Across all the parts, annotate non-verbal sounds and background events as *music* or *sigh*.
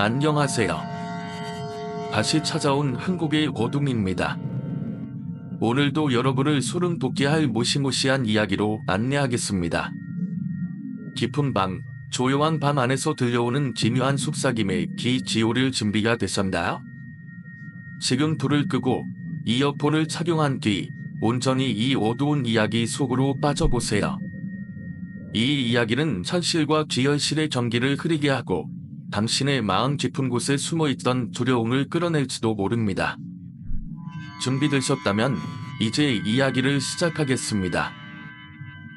안녕하세요. 다시 찾아온 한국의 어둠입니다. 오늘도 여러분을 소름 돋게 할 모시모시한 이야기로 안내하겠습니다. 깊은 밤, 조용한 밤 안에서 들려오는 기묘한 속삭임의 기지오를 준비가 되셨나요? 지금 불을 끄고 이어폰을 착용한 뒤 온전히 이 어두운 이야기 속으로 빠져보세요. 이 이야기는 현실과 기현실의 경기를 흐리게 하고 당신의 마음 깊은 곳에 숨어있던 두려움을 끌어낼지도 모릅니다. 준비되셨다면 이제 이야기를 시작하겠습니다.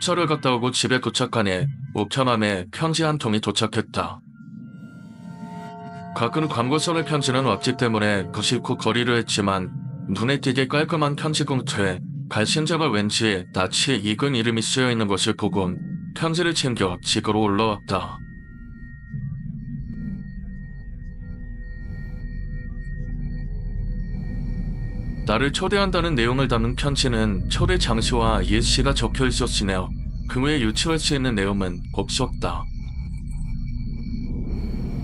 철을 갔다 오고 집에 도착하니 우편함에 편지 한 통이 도착했다. 가끔 광고선의 편지는 왔기 때문에 거실고 거리를 했지만 눈에 띄게 깔끔한 편지 봉투에 발신자가 왠지 낯이 익은 이름이 쓰여있는 것을 보곤 편지를 챙겨 집으로 올라왔다. 나를 초대한다는 내용을 담은 편지는 초대 장소와 예시가 적혀 있었으며 그 외에 유추할 수 있는 내용은 없었다.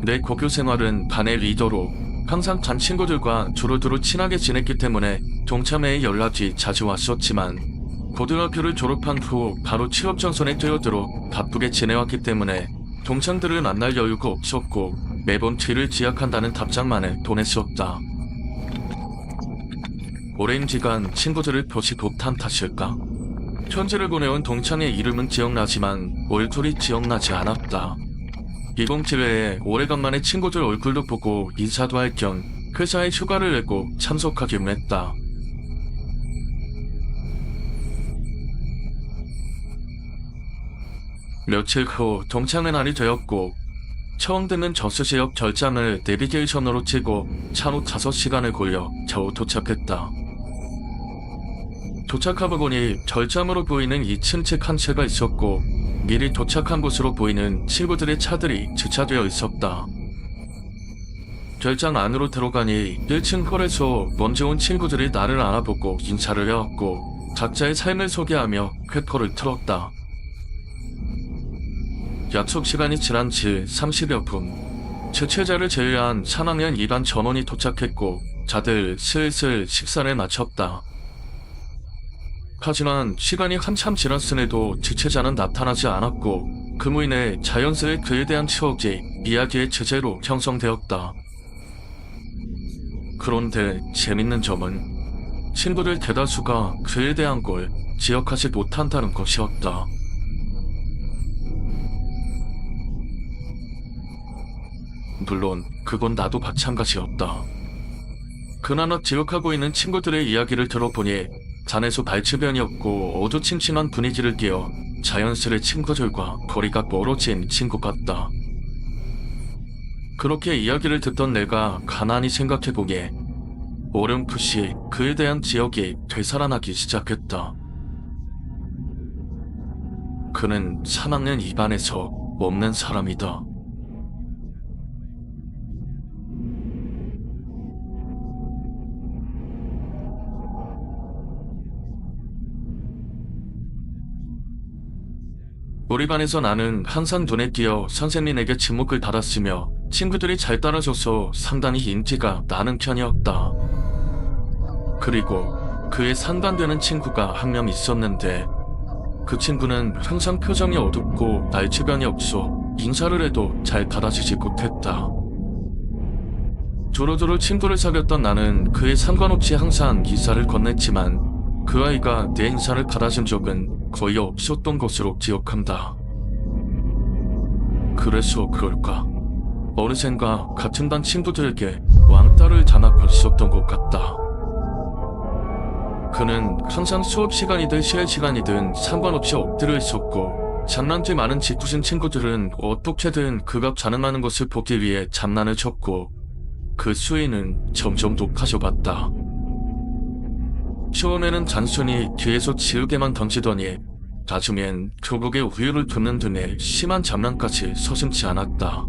내 고교 생활은 반의 리더로 항상 반 친구들과 두루두루 친하게 지냈기 때문에 동참회에 연락이 자주 왔었지만 고등학교를 졸업한 후 바로 취업 전선에 뛰어들어 바쁘게 지내왔기 때문에 동창들을 만날 여유가 없었고 매번 뒤를 지약한다는 답장만을 보냈었다. 오랜 기간 친구들을 표시 못한 탓일까? 편지를 보내온 동창의 이름은 기억나지만 얼굴이 기억나지 않았다. 이번 기회에 오래간만에 친구들 얼굴도 보고 인사도 할 겸 회사에 휴가를 내고 참석하기로 했다. 며칠 후 동창회 날이 되었고 처음 듣는 저수지역 결장을 내비게이션으로 치고 차로 5시간을 걸려 겨우 도착했다. 도착하고 보니 절장으로 보이는 2층 책한 채가 있었고 미리 도착한 곳으로 보이는 친구들의 차들이 주차되어 있었다. 결장 안으로 들어가니 1층 홀에서 먼저 온 친구들이 나를 알아보고 인사를 해왔고 각자의 삶을 소개하며 쾌포를 틀었다. 약속 시간이 지난 지 30여 분. 주최자를 제외한 3학년 2반 전원이 도착했고 다들 슬슬 식사를 마쳤다. 하지만 시간이 한참 지났음에도 주최자는 나타나지 않았고 그 무인에 자연스레 그에 대한 추억이 이야기의 주제로 형성되었다. 그런데 재밌는 점은 친구들 대다수가 그에 대한 걸 기억하지 못한다는 것이었다. 물론 그건 나도 마찬가지였다. 그나마 기억하고 있는 친구들의 이야기를 들어보니 잔에서 발치변이었고 어두침침한 분위기를 띄어 자연스레 친구들과 거리가 멀어진 친구 같다. 그렇게 이야기를 듣던 내가 가만히 생각해보기에 어렴풋이 그에 대한 기억이 되살아나기 시작했다. 그는 3학년 2반에서 없는 사람이다. 우리 반에서 나는 항상 눈에 띄어 선생님에게 지목을 받았으며 친구들이 잘 따라줘서 상당히 인기가 나는 편이었다. 그리고 그에 상반되는 친구가 한 명 있었는데 그 친구는 항상 표정이 어둡고 날치변이 없어 인사를 해도 잘 받아주지 못했다. 두루두루 친구를 사귀었던 나는 그에 상관없이 항상 인사를 건넸지만 그 아이가 내 인사를 받아준 적은 거의 없었던 것으로 기억한다. 그래서 그럴까? 어느샌가 같은 반 친구들에게 왕따를 당하고 있었던 것 같다. 그는 항상 수업 시간이든 쉬할 시간이든 상관없이 엎드려 있었고 장난기 많은 짓궂은 친구들은 어떻게든 그가 가능하는 것을 보기 위해 장난을 쳤고 그 수위는 점점 높아져 갔다. 처음에는 단순히 뒤에서 지우개만 던지더니 나중엔 교복에 우유를 붓는 등의 심한 장난까지 서슴지 않았다.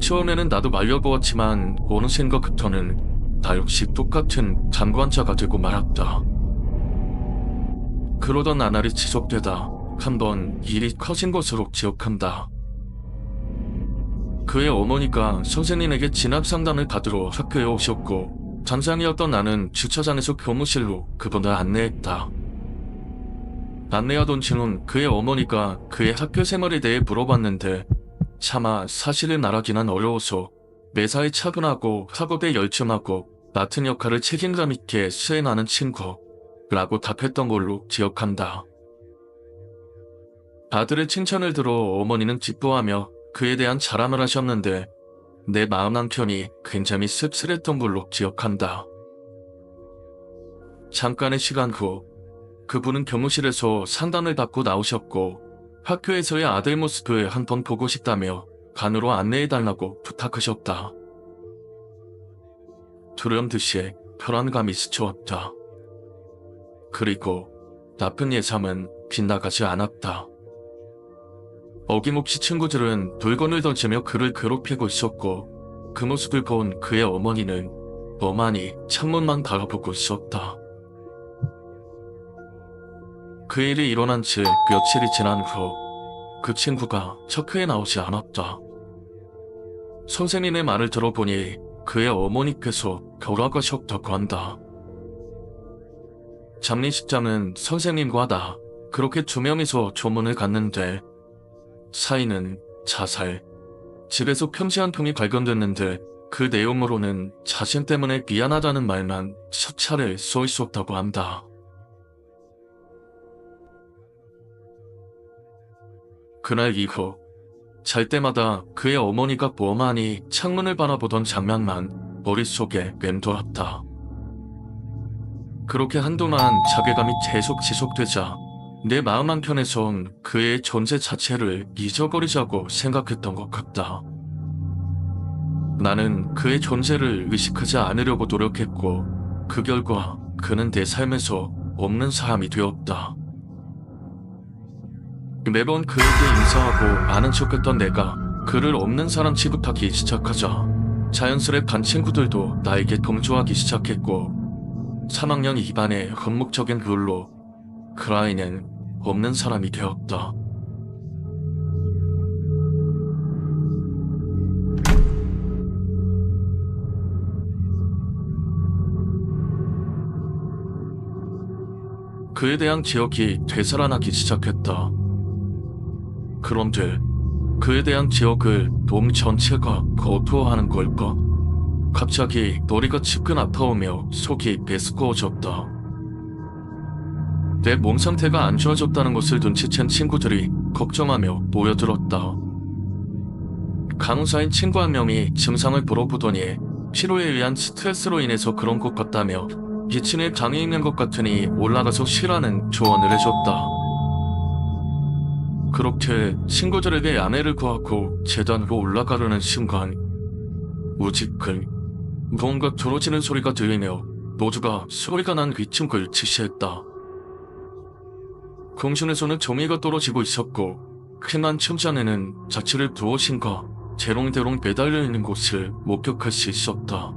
처음에는 나도 말려보았지만 어느샌가부터는 나 역시 똑같은 장관자가 되고 말았다. 그러던 나날이 지속되다 한번 일이 커진 것으로 기억한다. 그의 어머니가 선생님에게 진압 상담을 받으러 학교에 오셨고 잠장이었던 나는 주차장에서 교무실로 그분을 안내했다. 안내하던 중은 그의 어머니가 그의 학교 생활에 대해 물어봤는데 차마 사실을 말하기는 어려워서 매사에 차분하고 학업에 열중하고 맡은 역할을 책임감 있게 수행하는 친구 라고 답했던 걸로 기억한다. 아들의 칭찬을 들어 어머니는 기뻐하며 그에 대한 자랑을 하셨는데 내 마음 한켠이 굉장히 씁쓸했던 걸로 기억한다. 잠깐의 시간 후 그분은 교무실에서 상담을 받고 나오셨고 학교에서의 아들 모습을 한 번 보고 싶다며 간으로 안내해달라고 부탁하셨다. 두려움듯이 불안감이 스쳐왔다. 그리고 나쁜 예감은 빗나가지 않았다. 어김없이 친구들은 물건을 던지며 그를 괴롭히고 있었고 그 모습을 본 그의 어머니는 멍하니 창문만 바라보고 있었다. 그 일이 일어난 지 며칠이 지난 후 그 친구가 척회에 나오지 않았다. 선생님의 말을 들어보니 그의 어머니께서 돌아가셨다고 한다. 장례식장은 선생님과 나 그렇게 두 명이서 조문을 갔는데 사인은 자살, 집에서 편지 한 통이 발견됐는데 그 내용으로는 자신 때문에 미안하다는 말만 첫 차례 써 있었다고 한다. 그날 이후 잘 때마다 그의 어머니가 멍하니 창문을 바라보던 장면만 머릿속에 맴돌았다. 그렇게 한동안 자괴감이 계속 지속되자 내 마음 한켠에선 그의 존재 자체를 잊어버리자고 생각했던 것 같다. 나는 그의 존재를 의식하지 않으려고 노력했고 그 결과 그는 내 삶에서 없는 사람이 되었다. 매번 그에게 인사하고 아는 척했던 내가 그를 없는 사람 취급하기 시작하자 자연스레 반 친구들도 나에게 동조하기 시작했고 3학년 2반의 흠목적인 글로 그 아이는 없는 사람이 되었다. 그에 대한 기억이 되살아나기 시작했다. 그런데 그에 대한 기억을 몸 전체가 거두어하는 걸까? 갑자기 머리가 지끈 아파오며 속이 메스꺼워졌다. 내 몸 상태가 안 좋아졌다는 것을 눈치챈 친구들이 걱정하며 모여들었다. 간호사인 친구 한 명이 증상을 물어보더니 피로에 의한 스트레스로 인해서 그런 것 같다며 2층에 장애 있는 것 같으니 올라가서 쉬라는 조언을 해줬다. 그렇게 친구들에게 야매를 구하고 재단으로 올라가려는 순간 우직글 뭔가 들어지는 소리가 들리며 모두가 소리가 난 위층을 지시했다. 공신에서는 종이가 떨어지고 있었고 큰한 층잔에는 자취를 두어신가 대롱대롱 매달려 있는 곳을 목격할 수 있었다.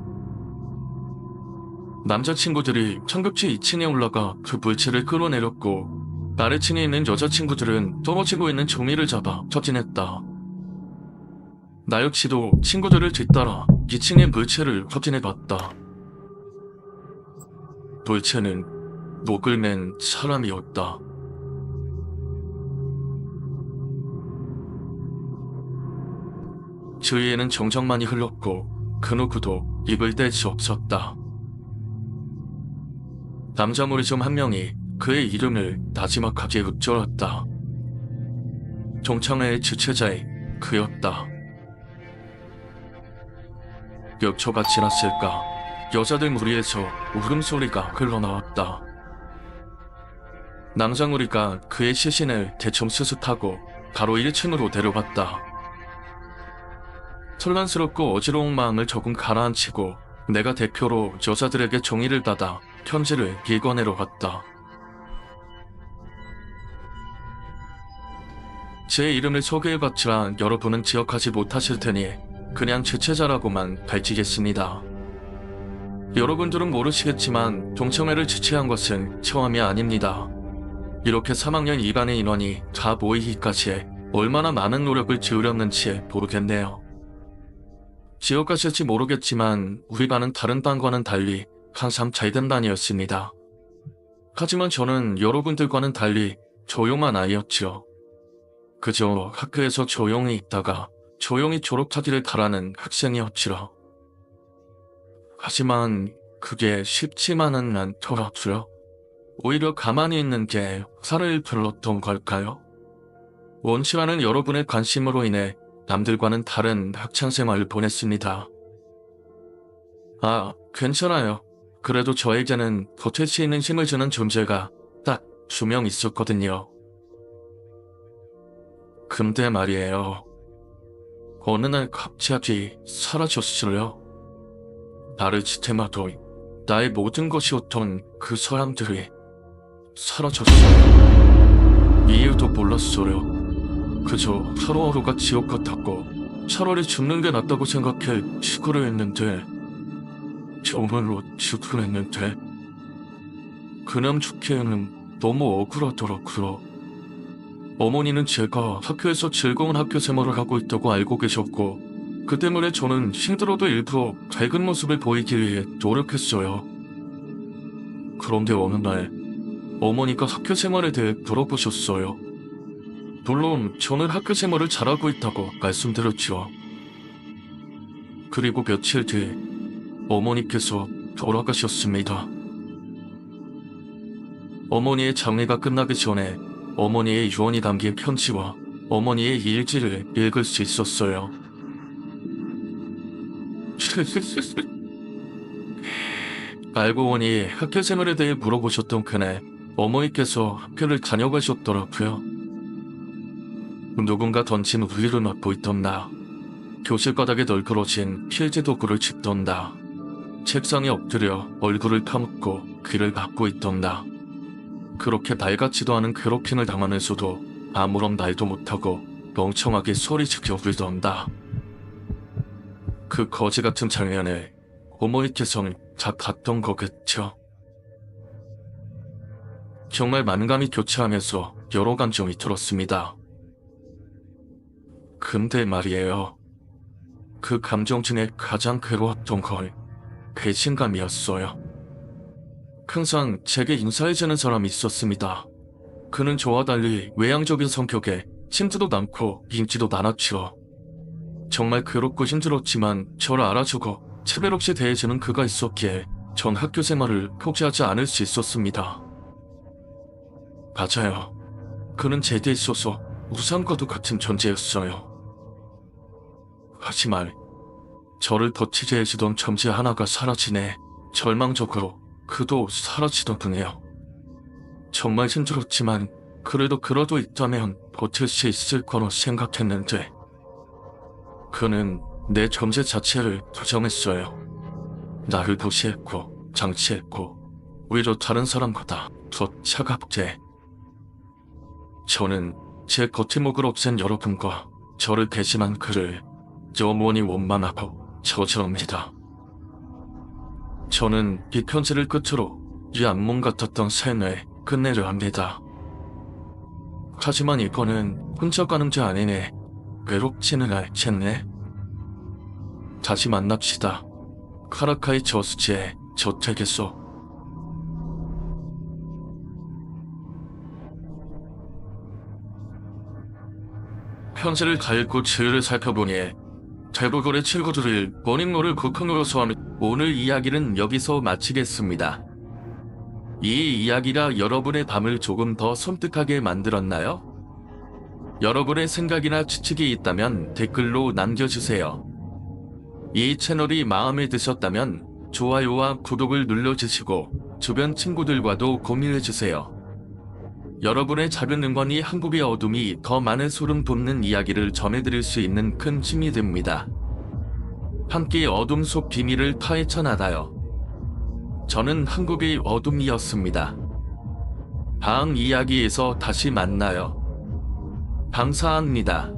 남자친구들이 청급지 2층에 올라가 그 물체를 끌어내렸고 아래층에 있는 여자친구들은 떨어지고 있는 종이를 잡아 처진했다. 나 역시도 친구들을 뒤따라 2층의 물체를 확인해봤다. 물체는 목을 맨 사람이었다. 주위에는 정적만이 흘렀고 그 누구도 입을 뗄 수 없었다. 남자 머리 중 한 명이 그의 이름을 나지막하게 읊조렸다. 종창회의 주최자의 그였다. 몇 초가 지났을까 여자들 무리에서 울음소리가 흘러나왔다. 남장우리가 그의 시신을 대충 수습하고 바로 1층으로 데려갔다. 혼란스럽고 어지러운 마음을 조금 가라앉히고 내가 대표로 여자들에게 종이를 받아 편지를 읽어내러 갔다. 제 이름을 소개해봤지만 여러분은 기억하지 못하실 테니 그냥 주최자라고만 밝히겠습니다. 여러분들은 모르시겠지만 동청회를 주최한 것은 처음이 아닙니다. 이렇게 3학년 2반의 인원이 다 모이기까지 얼마나 많은 노력을 기울였는지 모르겠네요. 기억하실지 모르겠지만 우리 반은 다른 반과는 달리 항상 잘된 반이었습니다. 하지만 저는 여러분들과는 달리 조용한 아이였죠. 그저 학교에서 조용히 있다가 조용히 졸업하기를 바라는 학생이었지라. 하지만 그게 쉽지만은 않더라고요. 오히려 가만히 있는 게 살을 불렀던 걸까요? 원치라는 여러분의 관심으로 인해 남들과는 다른 학창생활을 보냈습니다. 아, 괜찮아요. 그래도 저에게는 겉에 수 있는 힘을 주는 존재가 딱 두 명 있었거든요. 근데 말이에요. 어느 날 갑자기 사라졌어요. 나를 지테마도 나의 모든 것이었던 그 사람들이 사라졌어요. 이유도 몰랐어요. 그저 하루하루가 지옥 같았고 차라리 죽는 게 낫다고 생각해 죽으려 했는데 정말로 죽으려 했는데 그냥 죽기에는 너무 억울하더라고요. 어머니는 제가 학교에서 즐거운 학교 생활을 하고 있다고 알고 계셨고 그 때문에 저는 힘들어도 일부러 밝은 모습을 보이기 위해 노력했어요. 그런데 어느 날 어머니가 학교 생활에 대해 물어보셨어요. 물론 저는 학교 생활을 잘하고 있다고 말씀드렸죠. 그리고 며칠 뒤 어머니께서 돌아가셨습니다. 어머니의 장례가 끝나기 전에 어머니의 유언이 담긴 편지와 어머니의 일지를 읽을 수 있었어요. *laughs* 알고 보니 학교 생활에 대해 물어보셨던 그날 어머니께서 학교를 다녀가셨더라고요. 누군가 던진 우유를 맞고 있던 나. 교실 바닥에 널브러진 필지 도구를 짚던 나. 책상에 엎드려 얼굴을 파묻고 귀를 막고 있던 나. 그렇게 낡았지도 않은 괴롭힘을 당하면서도 아무런 말도 못하고 멍청하게 소리 지켜 울던 나. 그 거지 같은 장면을 어머니께서는 다 봤던 거겠죠. 정말 만감이 교차하면서 여러 감정이 들었습니다. 근데 말이에요. 그 감정 중에 가장 괴로웠던 걸 배신감이었어요. 항상 제게 인사해주는 사람이 있었습니다. 그는 저와 달리 외향적인 성격에 친지도 많고 인지도 많았죠. 정말 괴롭고 힘들었지만 저를 알아주고 차별 없이 대해주는 그가 있었기에 전 학교 생활을 포기하지 않을 수 있었습니다. 맞아요. 그는 제게 있어서 우상과도 같은 존재였어요. 하지만 저를 덧치게 해주던 점지 하나가 사라지네 절망적으로 그도 사라지더군요. 정말 힘들었지만 그래도 그러도 있다면 버틸 수 있을 거로 생각했는데 그는 내 존재 자체를 부정했어요. 나를 무시했고 장치했고 오히려 다른 사람보다 더 차갑게 저는 제 거침목을 없앤 여러분과 저를 배신한 그를 영원히 원망하고 저주합니다. 저는 이 편지를 끝으로 이 악몽 같았던 삶을 끝내려 합니다. 하지만 이거는 혼자 가는 게 아니네. 외롭지는 않겠네. 다시 만납시다. 카라카이 저수지의 저택에서. 편지를 다 읽고 주위를 살펴보니 대부분의 친구들이 버닝로를 극흥으로서 하는 오늘 이야기는 여기서 마치겠습니다. 이 이야기가 여러분의 밤을 조금 더 섬뜩하게 만들었나요? 여러분의 생각이나 추측이 있다면 댓글로 남겨주세요. 이 채널이 마음에 드셨다면 좋아요와 구독을 눌러주시고 주변 친구들과도 공유해주세요. 여러분의 작은 응원이 한국의 어둠이 더 많은 소름 돋는 이야기를 전해드릴 수 있는 큰 힘이 됩니다. 함께 어둠 속 비밀을 파헤쳐 나가요. 저는 한국의 어둠이었습니다. 다음 이야기에서 다시 만나요. 감사합니다.